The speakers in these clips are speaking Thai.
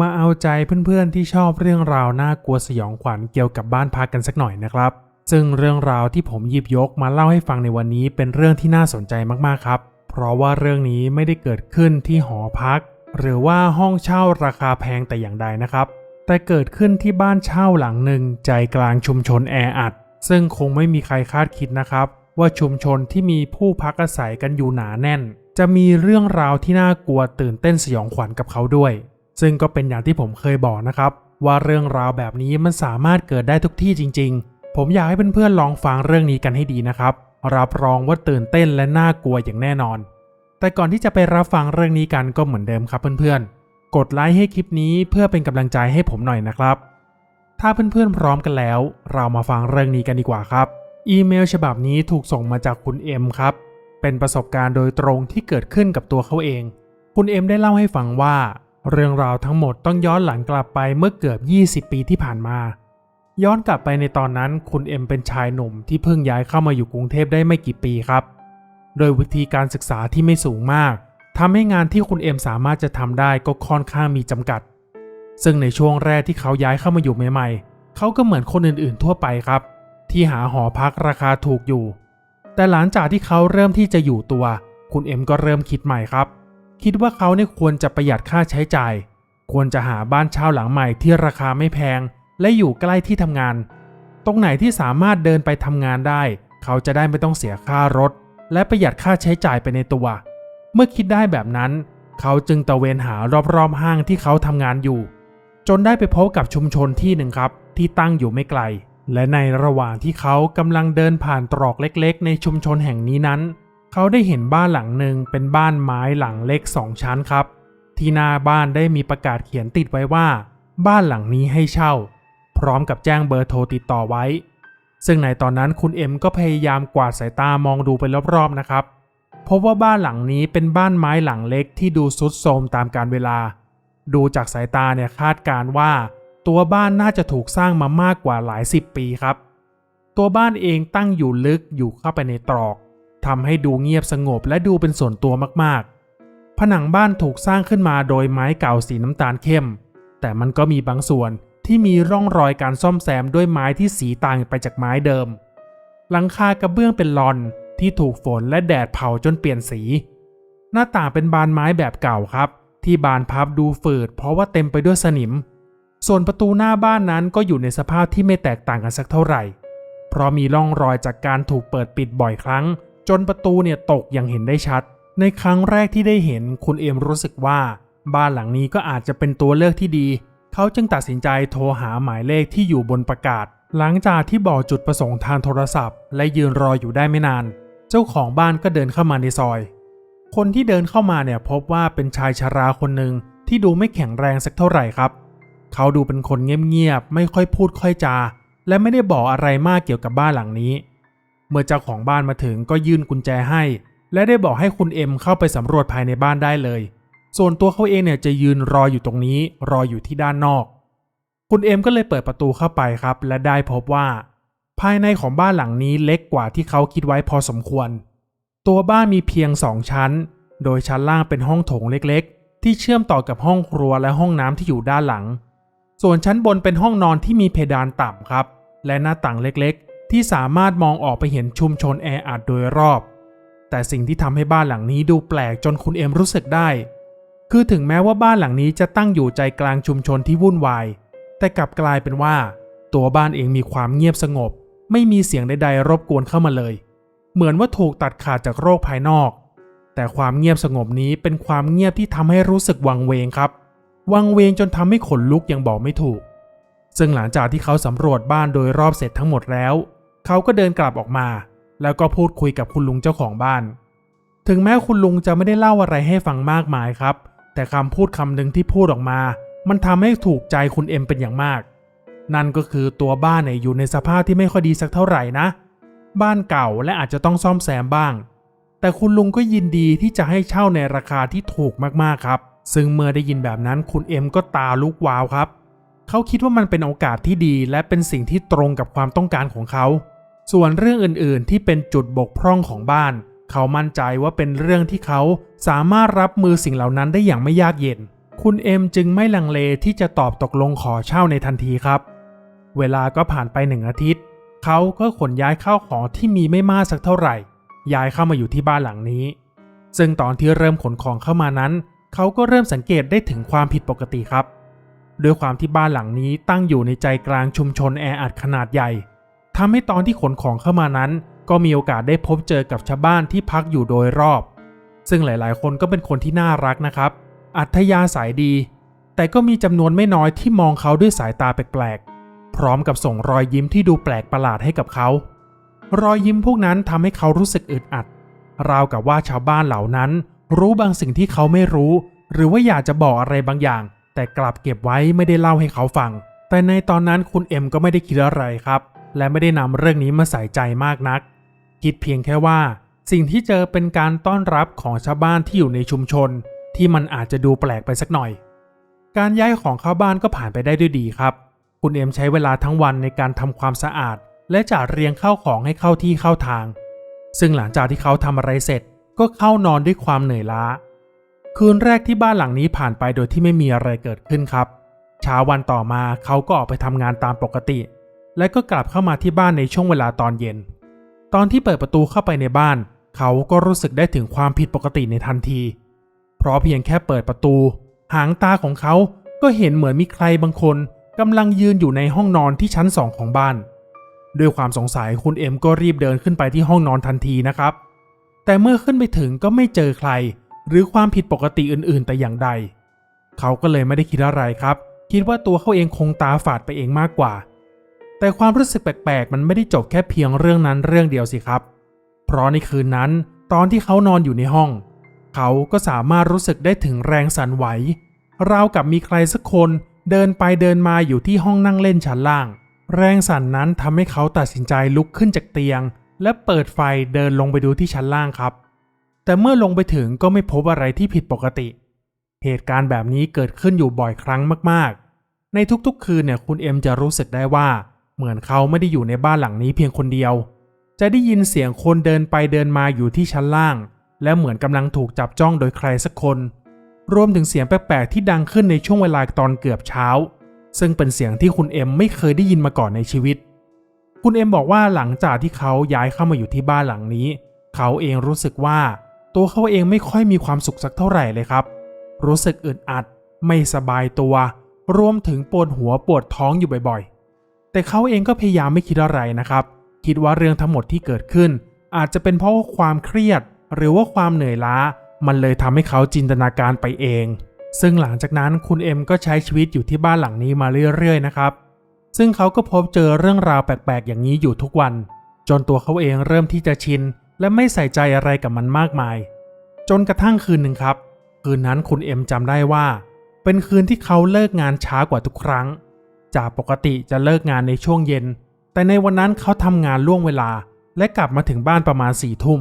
มาเอาใจเพื่อนๆที่ชอบเรื่องราวน่ากลัวสยองขวัญเกี่ยวกับบ้านพักกันสักหน่อยนะครับ ซึ่งเรื่องราวที่ผมหยิบยกมาเล่าให้ฟังในวันนี้เป็นเรื่องที่น่าสนใจมากๆครับ เพราะว่าเรื่องนี้ไม่ได้เกิดขึ้นที่หอพัก หรือว่าห้องเช่าราคาแพงแต่อย่างใดนะครับ แต่เกิดขึ้นที่บ้านเช่าหลังหนึ่งใจกลางชุมชนแออัด ซึ่งคงไม่มีใครคาดคิดนะครับ ว่าชุมชนที่มีผู้พักอาศัยกันอยู่หนาแน่น จะมีเรื่องราวที่น่ากลัวตื่นเต้นสยองขวัญกับเขาด้วย ซึ่งก็เป็นอย่างที่ผมเคยบอกนะครับ ว่าเรื่องราวแบบนี้มันสามารถเกิดได้ทุกที่จริง ๆ ผมอยากให้เพื่อนๆลองฟังเรื่องนี้กันให้ดีนะครับ รับรองว่าตื่นเต้นและน่ากลัวอย่างแน่นอน แต่ก่อนที่จะไปรับฟังเรื่องนี้กันก็เหมือนเดิมครับเพื่อนๆ กดไลค์ให้คลิปนี้เพื่อเป็นกำลังใจให้ผมหน่อยนะครับ ถ้าเพื่อนๆพร้อมกันแล้ว เรามาฟังเรื่องนี้กันดีกว่าครับ อีเมลฉบับนี้ถูกส่งมาจากคุณเอ็มครับ เป็นประสบการณ์โดยตรงที่เกิดขึ้นกับตัวเขาเอง คุณเอ็มได้เล่าให้ฟังว่า เรื่องราวทั้งหมดต้องย้อนหลังกลับไปเมื่อเกือบ 20 ปีที่ผ่านมา ย้อนกลับไปในตอนนั้นคุณเอ็มเป็นชายหนุ่มที่เพิ่งย้ายเข้ามาอยู่กรุงเทพได้ไม่กี่ปีครับ โดยวิธีการศึกษาที่ไม่สูงมากทำให้งานที่คุณเอ็มสามารถจะทำได้ก็ค่อนข้างมีจำกัด ซึ่งในช่วงแรกที่เขาย้ายเข้ามาอยู่ใหม่ ๆ เขาก็เหมือนคนอื่นๆทั่วไปครับ ที่หาหอพักราคาถูกอยู่ แต่หลังจากที่เขาเริ่มที่จะอยู่ตัว คุณเอ็มก็เริ่มคิดใหม่ครับ คิดว่าเขาเนี่ยควรจะประหยัดค่าใช้จ่าย ควรจะหาบ้านเช่าหลังใหม่ที่ราคาไม่แพง และอยู่ใกล้ที่ทำงาน ตรงไหนที่สามารถเดินไปทำงานได้ เขาจะได้ไม่ต้องเสียค่ารถ และประหยัดค่าใช้จ่ายไปในตัว เมื่อคิดได้แบบนั้น เขาจึงตะเวนหารอบๆห้างที่เขาทำงานอยู่ จนได้ไปพบกับชุมชนที่หนึ่งครับ ที่ตั้งอยู่ไม่ไกล และในระหว่างที่เขากำลังเดินผ่านตรอกเล็กๆ ในชุมชนแห่งนี้นั้น เขาได้เห็นบ้านหลังหนึ่งเป็นบ้านไม้หลังเล็กสองชั้นครับ ที่หน้าบ้านได้มีประกาศเขียนติดไว้ว่า บ้านหลังนี้ให้เช่า พร้อมกับแจ้งเบอร์โทรติดต่อไว้ ซึ่งในตอนนั้นคุณเอ็มก็พยายามกวาดสายตามองดูไปรอบๆนะครับพบว่าบ้านหลังนี้เป็นบ้านไม้หลังเล็กที่ดูซุดโทรมตามกาลเวลา ดูจากสายตาเนี่ยคาดการณ์ว่า ตัวบ้านน่าจะถูกสร้างมามากกว่าหลายสิบปีครับ ตัวบ้านเองตั้งอยู่ลึกอยู่เข้าไปในตรอก ทำให้ดูเงียบสงบและดูเป็นส่วนตัวมากๆ ผนังบ้านถูกสร้างขึ้นมาโดยไม้เก่าสีน้ำตาลเข้ม แต่มันก็มีบางส่วนที่มีร่องรอยการซ่อมแซมด้วยไม้ที่สีต่างไปจากไม้เดิม หลังคากระเบื้องเป็นลอนที่ถูกฝนและแดดเผาจนเปลี่ยนสี หน้าต่างเป็นบานไม้แบบเก่าครับ ที่บานพับดูฝืด เพราะว่าเต็มไปด้วยสนิม ส่วนประตูหน้าบ้านนั้นก็อยู่ในสภาพที่ไม่แตกต่างกันสักเท่าไหร่ เพราะมีร่องรอยจากการถูกเปิดปิดบ่อยครั้ง จนประตูเนี่ยตกอย่างเห็นได้ชัด ในครั้งแรกที่ได้เห็นคุณเอมรู้สึกว่า บ้านหลังนี้ก็อาจจะเป็นตัวเลือกที่ดี เขาจึงตัดสินใจโทรหาหมายเลขที่อยู่บนประกาศ หลังจากที่บอกจุดประสงค์ทางโทรศัพท์ และยืนรออยู่ได้ไม่นาน เจ้าของบ้านก็เดินเข้ามาในซอย คนที่เดินเข้ามาเนี่ยพบว่าเป็นชายชราคนหนึ่งที่ดูไม่แข็งแรงสักเท่าไหร่ครับ เขาดูเป็นคนเงียบๆไม่ค่อยพูดค่อยจา และไม่ได้บอกอะไรมากเกี่ยวกับบ้านหลังนี้ เมื่อเจ้าของบ้านมาถึงก็ยื่นกุญแจให้ และได้บอกให้คุณเอ็มเข้าไปสำรวจภายในบ้านได้เลย ส่วนตัวเขาเองเนี่ยจะยืนรออยู่ตรงนี้ รออยู่ที่ด้านนอก คุณเอ็มก็เลยเปิดประตูเข้าไปครับ และได้พบว่า ภายในของบ้านหลังนี้เล็กกว่าที่เขาคิดไว้พอสมควร ตัวบ้านมีเพียงสองชั้น โดยชั้นล่างเป็นห้องโถงเล็กๆ ที่เชื่อมต่อกับห้องครัวและห้องน้ำที่อยู่ด้านหลัง ส่วนชั้นบนเป็นห้องนอนที่มีเพดานต่ำครับ และหน้าต่างเล็กๆ ที่สามารถมองออกไปเห็นชุมชนแออัดโดยรอบ แต่สิ่งที่ทำให้บ้านหลังนี้ดูแปลกจนคุณเอ็มรู้สึกได้ คือถึงแม้ว่าบ้านหลังนี้จะตั้งอยู่ใจกลางชุมชนที่วุ่นวาย แต่กลับกลายเป็นว่า ตัวบ้านเองมีความเงียบสงบ ไม่มีเสียงใดๆรบกวนเข้ามาเลย เหมือนว่าถูกตัดขาดจากโรคภายนอก แต่ความเงียบสงบนี้เป็นความเงียบที่ทำให้รู้สึกวังเวงครับ วังเวงจนทำให้ขนลุกยังบอกไม่ถูกซึ่งหลังจากที่เขาสำรวจบ้านโดยรอบเสร็จทั้งหมดแล้ว เขาก็เดินกลับออกมา แล้วก็พูดคุยกับคุณลุงเจ้าของบ้าน ถึงแม้คุณลุงจะไม่ได้เล่าอะไรให้ฟังมากมายครับ แต่คำพูดคำหนึ่งที่พูดออกมา มันทำให้ถูกใจคุณเอ็มเป็นอย่างมาก นั่นก็คือตัวบ้านเนี่ยอยู่ในสภาพที่ไม่ค่อยดีสักเท่าไหร่นะ บ้านเก่าและอาจจะต้องซ่อมแซมบ้าง แต่คุณลุงก็ยินดีที่จะให้เช่าในราคาที่ถูกมากๆครับ ซึ่งเมื่อได้ยินแบบนั้นคุณเอ็มก็ตาลุกวาวครับเขาคิดว่ามันเป็นโอกาสที่ดีและเป็นสิ่งที่ตรงกับความต้องการของเขา ส่วนเรื่องอื่นๆ ที่เป็นจุดบกพร่องของบ้าน เขามั่นใจว่าเป็นเรื่องที่เขาสามารถรับมือสิ่งเหล่านั้นได้อย่างไม่ยากเย็น คุณเอ็มจึงไม่ลังเลที่จะตอบตกลงขอเช่าในทันทีครับ เวลาก็ผ่านไปหนึ่งอาทิตย์ เขาก็ขนย้ายข้าวของที่มีไม่มากสักเท่าไหร่ ย้ายเข้ามาอยู่ที่บ้านหลังนี้ ซึ่งตอนที่เริ่มขนของเข้ามานั้น เขาก็เริ่มสังเกตได้ถึงความผิดปกติครับด้วยความที่บ้านหลังนี้ตั้งอยู่ในใจกลางชุมชนแออัดขนาดใหญ่ ทำให้ตอนที่ขนของเข้ามานั้น ก็มีโอกาสได้พบเจอกับชาวบ้านที่พักอยู่โดยรอบ ซึ่งหลายๆ คนก็เป็นคนที่น่ารักนะครับ อัธยาศัยดี แต่ก็มีจำนวนไม่น้อยที่มองเขาด้วยสายตาแปลกๆ พร้อมกับส่งรอยยิ้มที่ดูแปลกประหลาดให้กับเขา รอยยิ้มพวกนั้นทำให้เขารู้สึกอึดอัด ราวกับว่าชาวบ้านเหล่านั้น รู้บางสิ่งที่เขาไม่รู้ หรือว่าอยากจะบอกอะไรบางอย่าง แต่กลับเก็บไว้ไม่ได้เล่าให้เขาฟัง แต่ในตอนนั้นคุณเอ็มก็ไม่ได้คิดอะไรครับ และไม่ได้นำเรื่องนี้มาใส่ใจมากนัก คิดเพียงแค่ว่า สิ่งที่เจอเป็นการต้อนรับของชาวบ้านที่อยู่ในชุมชน ที่มันอาจจะดูแปลกไปสักหน่อย การย้ายของเข้าบ้านก็ผ่านไปได้ด้วยดีครับ คุณเอ็มใช้เวลาทั้งวันในการทำความสะอาด และจัดเรียงเข้าของให้เข้าที่เข้าทาง ซึ่งหลังจากที่เขาทำอะไรเสร็จ ก็เข้านอนด้วยความเหนื่อยล้า คืนแรกที่บ้านหลังนี้ผ่านไปโดยที่ไม่มีอะไรเกิดขึ้นครับเช้าวันต่อมาเขาก็ออกไปทำงานตามปกติ และก็กลับเข้ามาที่บ้านในช่วงเวลาตอนเย็น ตอนที่เปิดประตูเข้าไปในบ้าน เขาก็รู้สึกได้ถึงความผิดปกติในทันที เพราะเพียงแค่เปิดประตู หางตาของเขาก็เห็นเหมือนมีใครบางคนกำลังยืนอยู่ในห้องนอนที่ชั้นสองของบ้าน ด้วยความสงสัยคุณเอ็มก็รีบเดินขึ้นไปที่ห้องนอนทันทีนะครับ แต่เมื่อขึ้นไปถึงก็ไม่เจอใคร หรือความผิดปกติอื่น ๆ แต่อย่างใด เขาก็เลยไม่ได้คิดอะไรครับ คิดว่าตัวเขาเองคงตาฝาดไปเองมากกว่า แต่ความรู้สึกแปลกๆ มันไม่ได้จบแค่เพียงเรื่องนั้นเรื่องเดียวสิครับ เพราะในคืนนั้นตอนที่เขานอนอยู่ในห้อง เขาก็สามารถรู้สึกได้ถึงแรงสั่นไหว ราวกับมีใครสักคนเดินไปเดินมาอยู่ที่ห้องนั่งเล่นชั้นล่าง แรงสั่นนั้นทำให้เขาตัดสินใจลุกขึ้นจากเตียง และเปิดไฟเดินลงไปดูที่ชั้นล่างครับ แต่เมื่อลงไปถึงก็ไม่พบอะไรที่ผิดปกติ เหตุการณ์แบบนี้เกิดขึ้นอยู่บ่อยครั้งมากๆ ในทุกๆ คืนเนี่ยคุณเอ็มจะรู้สึกได้ว่า เหมือนเขาไม่ได้อยู่ในบ้านหลังนี้เพียงคนเดียว จะได้ยินเสียงคนเดินไปเดินมาอยู่ที่ชั้นล่าง และเหมือนกำลังถูกจับจ้องโดยใครสักคน รวมถึงเสียงแปลกๆที่ดังขึ้นในช่วงเวลาตอนเกือบเช้า ซึ่งเป็นเสียงที่คุณเอ็มไม่เคยได้ยินมาก่อนในชีวิต คุณเอ็มบอกว่าหลังจากที่เขาย้ายเข้ามาอยู่ที่บ้านหลังนี้ เขาเองรู้สึกว่า ตัวเขาเองไม่ค่อยมีความสุขสักเท่าไหร่เลยครับ รู้สึกอึดอัด ไม่สบายตัว รวมถึงปวดหัวปวดท้องอยู่บ่อย แต่เขาเองก็พยายามไม่คิดอะไรนะครับ คิดว่าเรื่องทั้งหมดที่เกิดขึ้น อาจจะเป็นเพราะาความเครียด หรือว่าความเหนื่อยล้า มันเลยทำให้เขาจินตนาการไปเอง ซึ่งหลังจากนั้นคุณเอ็มก็ใช้ชีวิตอยู่ที่บ้านหลังนี้มาเรื่อยๆนะครับซึ่งเขาก็พบเจอเรื่องราวแปลกๆ อย่างนี้อยู่ทุกวัน จนตัวเขาเองเริ่มที่จะชิน และไม่ใส่ใจอะไรกับมันมากมาย จนกระทั่งคืนหนึ่งครับ คืนนั้นคุณเอ็มจำได้ว่า เป็นคืนที่เขาเลิกงานช้ากว่าทุกครั้ง จากปกติจะเลิกงานในช่วงเย็น แต่ในวันนั้นเขาทำงานล่วงเวลา และกลับมาถึงบ้านประมาณสี่ทุ่ม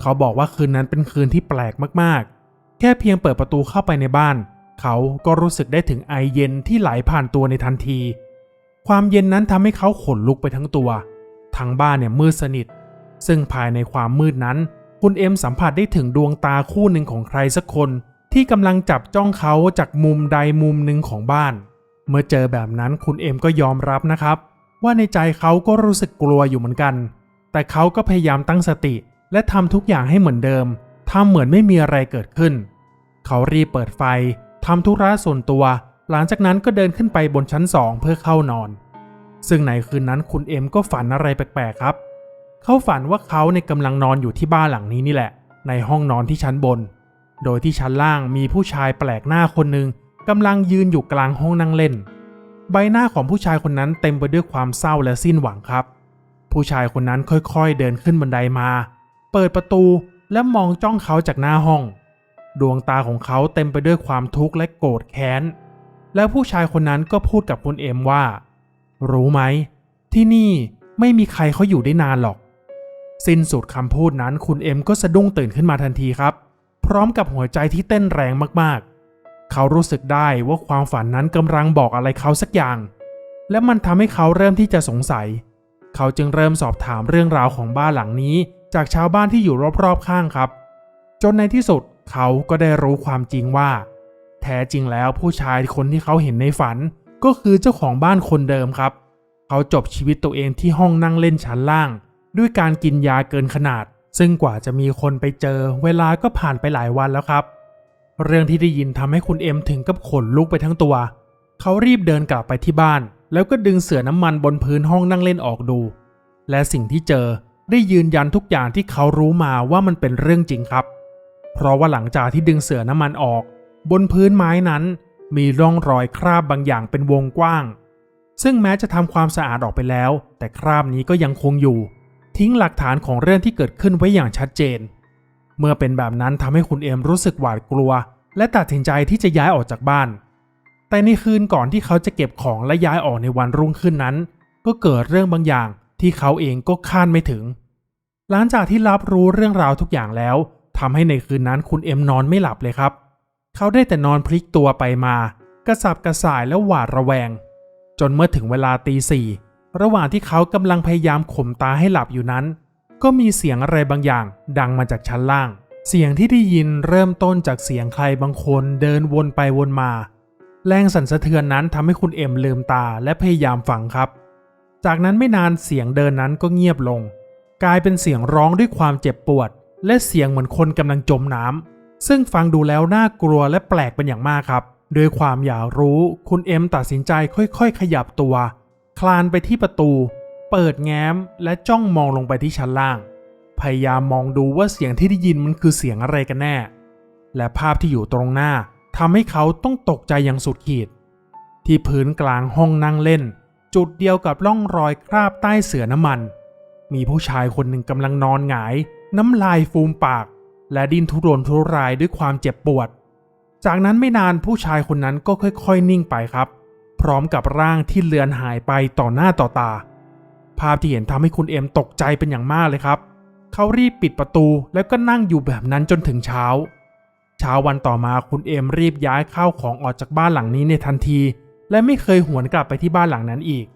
เขาบอกว่าคืนนั้นเป็นคืนที่แปลกมากๆ แค่เพียงเปิดประตูเข้าไปในบ้าน เขาก็รู้สึกได้ถึงไอเย็นที่ไหลผ่านตัวในทันที ความเย็นนั้นทำให้เขาขนลุกไปทั้งตัวทั้งบ้านเนี่ยมืดสนิท ซึ่งภายในความมืดนั้น คุณเอ็มสัมผัสได้ถึงดวงตาคู่หนึ่งของใครสักคนที่กำลังจับจ้องเขาจากมุมใดมุมหนึ่งของบ้าน เมื่อเจอแบบนั้นคุณเอ็มก็ยอมรับนะครับ ว่าในใจเขาก็รู้สึกกลัวอยู่เหมือนกัน แต่เขาก็พยายามตั้งสติ และทำทุกอย่างให้เหมือนเดิมทำเหมือนไม่มีอะไรเกิดขึ้น เขารีบเปิดไฟทำธุระส่วนตัว หลังจากนั้นก็เดินขึ้นไปบนชั้นสองเพื่อเข้านอน ซึ่งในคืนนั้นคุณเอ็มก็ฝันอะไรแปลกๆครับ เขาฝันว่าเขาในกำลังนอนอยู่ที่บ้านหลังนี้นี่แหละ ในห้องนอนที่ชั้นบน โดยที่ชั้นล่างมีผู้ชายแปลกหน้าคนหนึ่ง กำลังยืนอยู่กลางห้องนั่งเล่น ใบหน้าของผู้ชายคนนั้นเต็มไปด้วยความเศร้าและสิ้นหวังครับ ผู้ชายคนนั้นค่อยๆเดินขึ้นบันไดมา เปิดประตูและมองจ้องเขาจากหน้าห้อง ดวงตาของเขาเต็มไปด้วยความทุกข์และโกรธแค้น แล้วผู้ชายคนนั้นก็พูดกับคุณเอ็มว่า รู้ไหม ที่นี่ไม่มีใครเขาอยู่ได้นานหรอก สิ้นสุดคำพูดนั้นคุณเอ็มก็สะดุ้งตื่นขึ้นมาทันทีครับ พร้อมกับหัวใจที่เต้นแรงมากๆ เขารู้สึกได้ว่าความฝันนั้นกำลังบอกอะไรเขาสักอย่าง และมันทำให้เขาเริ่มที่จะสงสัย เขาจึงเริ่มสอบถามเรื่องราวของบ้านหลังนี้ จากชาวบ้านที่อยู่รอบๆข้างครับ จนในที่สุดเขาก็ได้รู้ความจริงว่า แท้จริงแล้วผู้ชายคนที่เขาเห็นในฝัน ก็คือเจ้าของบ้านคนเดิมครับ เขาจบชีวิตตัวเองที่ห้องนั่งเล่นชั้นล่าง ด้วยการกินยาเกินขนาด ซึ่งกว่าจะมีคนไปเจอ เวลาก็ผ่านไปหลายวันแล้วครับ เรื่องที่ได้ยินทำให้คุณเอ็มถึงกับขนลุกไปทั้งตัว เขารีบเดินกลับไปที่บ้าน แล้วก็ดึงเสื่อน้ำมันบนพื้นห้องนั่งเล่นออกดู และสิ่งที่เจอได้ยืนยันทุกอย่างที่เขารู้มาว่ามันเป็นเรื่องจริงครับ เพราะว่าหลังจากที่ดึงเสื่อน้ำมันออก บนพื้นไม้นั้น มีร่องรอยคราบบางอย่างเป็นวงกว้าง ซึ่งแม้จะทำความสะอาดออกไปแล้ว แต่คราบนี้ก็ยังคงอยู่ ทิ้งหลักฐานของเรื่องที่เกิดขึ้นไว้อย่างชัดเจน เมื่อเป็นแบบนั้นทำให้คุณเอ็มรู้สึกหวาดกลัว และตัดสินใจที่จะย้ายออกจากบ้าน แต่ในคืนก่อนที่เขาจะเก็บของและย้ายออกในวันรุ่งขึ้นนั้น ก็เกิดเรื่องบางอย่างที่เขาเองก็คาดไม่ถึง หลังจากที่รับรู้เรื่องราวทุกอย่างแล้วทำให้ในคืนนั้นคุณเอ็มนอนไม่หลับเลยครับ เขาได้แต่นอนพลิกตัวไปมา กระสับกระส่ายและหวาดระแวง จนเมื่อถึงเวลาตีสี่ระหว่างที่เขากำลังพยายามข่มตาให้หลับอยู่นั้น ก็มีเสียงอะไรบางอย่างดังมาจากชั้นล่าง เสียงที่ได้ยินเริ่มต้นจากเสียงใครบางคนเดินวนไปวนมา แรงสั่นสะเทือนนั้นทำให้คุณเอ็มลืมตาและพยายามฟังครับ จากนั้นไม่นานเสียงเดินนั้นก็เงียบลง กลายเป็นเสียงร้องด้วยความเจ็บปวด และเสียงเหมือนคนกำลังจมน้ำซึ่งฟังดูแล้วน่ากลัวและแปลกเป็นอย่างมากครับด้วยความอยากรู้ คุณเอ็มตัดสินใจค่อยๆ ขยับตัว คลานไปที่ประตู เปิดแง้มและจ้องมองลงไปที่ชั้นล่าง พยายามมองดูว่าเสียงที่ได้ยินมันคือเสียงอะไรกันแน่ และภาพที่อยู่ตรงหน้าทำให้เขาต้องตกใจอย่างสุดขีด ที่พื้นกลางห้องนั่งเล่น จุดเดียวกับร่องรอยคราบใต้เสือน้ำมัน มีผู้ชายคนหนึ่งกำลังนอนหงาย น้ำลายฟูมปาก และดิ้นทุรนทุรายด้วยความเจ็บปวด จากนั้นไม่นานผู้ชายคนนั้นก็ค่อยๆ นิ่งไปครับ พร้อมกับร่างที่เลือนหายไปต่อหน้าต่อตา ภาพที่เห็นทำให้คุณเอ็มตกใจเป็นอย่างมากเลยครับ เขารีบปิดประตูแล้วก็นั่งอยู่แบบนั้นจนถึงเช้า เช้าวันต่อมาคุณเอ็มรีบย้ายข้าวของออกจากบ้านหลังนี้ในทันที และไม่เคยหวนกลับไปที่บ้านหลังนั้นอีก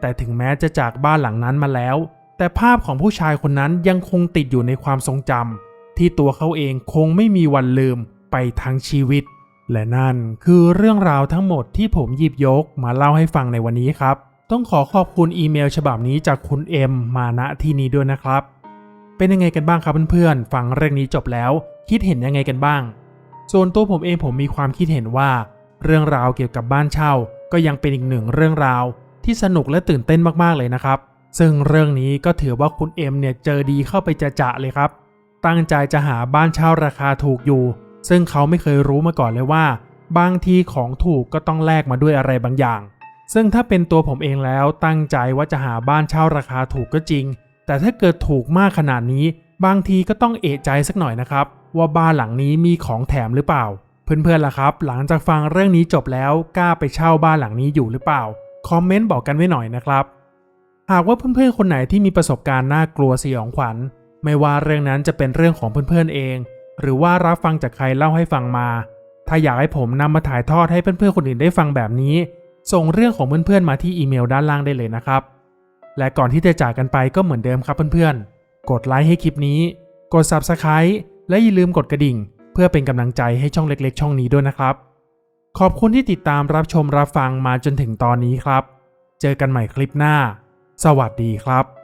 แต่ถึงแม้จะจากบ้านหลังนั้นมาแล้ว แต่ภาพของผู้ชายคนนั้นยังคงติดอยู่ในความทรงจำที่ตัวเขาเองคงไม่มีวันลืมไปทั้งชีวิต และนั่นคือเรื่องราวทั้งหมดที่ผมหยิบยกมาเล่าให้ฟังในวันนี้ครับ ต้องขอขอบคุณอีเมลฉบับนี้จากคุณเอ็มมาณที่นี้ด้วยนะครับ เป็นยังไงกันบ้างครับเพื่อนๆ ฟังเรื่องนี้จบแล้ว คิดเห็นยังไงกันบ้าง ส่วนตัวผมเองผมมีความคิดเห็นว่า เรื่องราวเกี่ยวกับบ้านเช่า ก็ยังเป็นอีกหนึ่งเรื่องราว ที่สนุกและตื่นเต้นมากๆเลยนะครับ ซึ่งเรื่องนี้ก็ถือว่าคุณเอ็มเนี่ยเจอดีเข้าไปจะจะๆเลยครับ ตั้งใจจะหาบ้านเช่าราคาถูกอยู่ ซึ่งเขาไม่เคยรู้มาก่อนเลยว่า บางทีของถูกก็ต้องแลกมาด้วยอะไรบางอย่าง ซึ่งถ้าเป็นตัวผมเองแล้วตั้งใจว่าจะหาบ้านเช่าราคาถูกก็จริง แต่ถ้าเกิดถูกมากขนาดนี้ บางทีก็ต้องเอะใจสักหน่อยนะครับ ว่าบ้านหลังนี้มีของแถมหรือเปล่า เพื่อนๆล่ะครับ หลังจากฟังเรื่องนี้จบแล้วกล้าไปเช่าบ้านหลังนี้อยู่หรือเปล่าคอมเมนต์บอกกันไว้หน่อยนะครับ หากว่าเพื่อนๆคนไหนที่มีประสบการณ์น่ากลัวสยองขวัญ ไม่ว่าเรื่องนั้นจะเป็นเรื่องของเพื่อนๆเอง หรือว่ารับฟังจากใครเล่าให้ฟังมา ถ้าอยากให้ผมนำมาถ่ายทอดให้เพื่อนๆคนอื่นได้ฟังแบบนี้ ส่งเรื่องของเพื่อนๆมาที่อีเมลด้านล่างได้เลยนะครับ และก่อนที่จะจากกันไปก็เหมือนเดิมครับเพื่อนๆ กดไลค์ให้คลิปนี้ กด Subscribe และอย่าลืมกดกระดิ่ง เพื่อเป็นกำลังใจให้ช่องเล็กๆ ช่องนี้ด้วยนะครับ ขอบคุณที่ติดตามรับชมรับฟังมาจนถึงตอนนี้ครับ เจอกันใหม่คลิปหน้า สวัสดีครับ